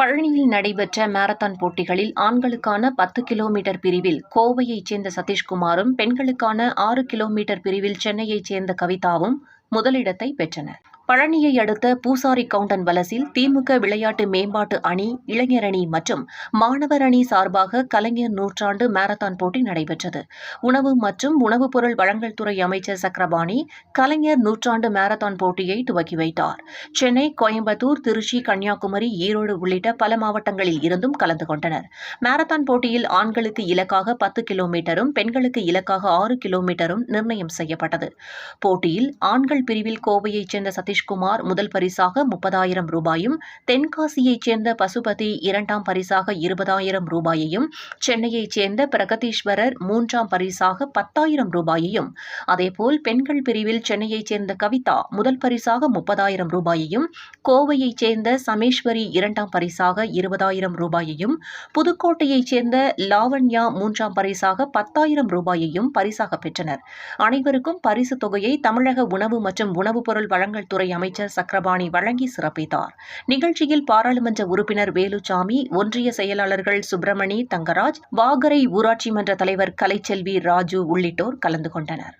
பழனியில் நடைபெற்ற மாரத்தான் போட்டிகளில் ஆண்களுக்கான பத்து கிலோமீட்டர் பிரிவில் கோவையைச் சேர்ந்த சதீஷ்குமாரும் பெண்களுக்கான ஆறு கிலோமீட்டர் பிரிவில் சென்னையைச் சேர்ந்த கவிதாவும் முதலிடத்தை பெற்றனர். பழனியை அடுத்த பூசாரி கவுண்டன் வலசில் திமுக விளையாட்டு மேம்பாட்டு அணி இளைஞர் அணி மற்றும் மாணவர் அணி சார்பாக கலைஞர் நூற்றாண்டு மாரத்தான் போட்டி நடைபெற்றது. உணவு மற்றும் உணவுப் பொருள் வழங்கல் துறை அமைச்சர் சக்கரபாணி கலைஞர் நூற்றாண்டு மாரத்தான் போட்டியை துவக்கி வைத்தார். சென்னை கோயம்புத்தூர் திருச்சி கன்னியாகுமரி ஈரோடு உள்ளிட்ட பல மாவட்டங்களில் இருந்தும் கலந்து கொண்டனர். மாரத்தான் போட்டியில் ஆண்களுக்கு இலக்காக பத்து கிலோமீட்டரும் பெண்களுக்கு இலக்காக ஆறு கிலோமீட்டரும் நிர்ணயம் செய்யப்பட்டது. போட்டியில் ஆண்கள் பிரிவில் கோவையைச் சேர்ந்த சதீஷ் சதீஷ்குமார் முதல் பரிசாக முப்பதாயிரம் ரூபாயும் தென்காசியைச் சேர்ந்த பசுபதி இரண்டாம் பரிசாக இருபதாயிரம் ரூபாயையும் சென்னையைச் சேர்ந்த பிரகதீஸ்வரர் மூன்றாம் பரிசாக பத்தாயிரம் ரூபாயையும். அதேபோல் பெண்கள் பிரிவில் சென்னையைச் சேர்ந்த கவிதா முதல் பரிசாக முப்பதாயிரம் ரூபாயையும் கோவையைச் சேர்ந்த சமேஸ்வரி இரண்டாம் பரிசாக இருபதாயிரம் ரூபாயையும் புதுக்கோட்டையைச் சேர்ந்த லாவண்யா மூன்றாம் பரிசாக பத்தாயிரம் ரூபாயையும் பரிசாக பெற்றனர். அனைவருக்கும் பரிசு தொகையை தமிழக உணவு மற்றும் உணவுப் பொருள் வழங்கல் துறை அமைச்சர் சக்கரபாணி வழங்கி சிறப்பித்தார். நிகழ்ச்சியில் பாராளுமன்ற உறுப்பினர் வேலுச்சாமி ஒன்றிய செயலாளர்கள் சுப்பிரமணி தங்கராஜ் வாகரை ஊராட்சி மன்ற தலைவர் கலைச்செல்வி ராஜு உள்ளிட்டோர் கலந்து கொண்டனர்.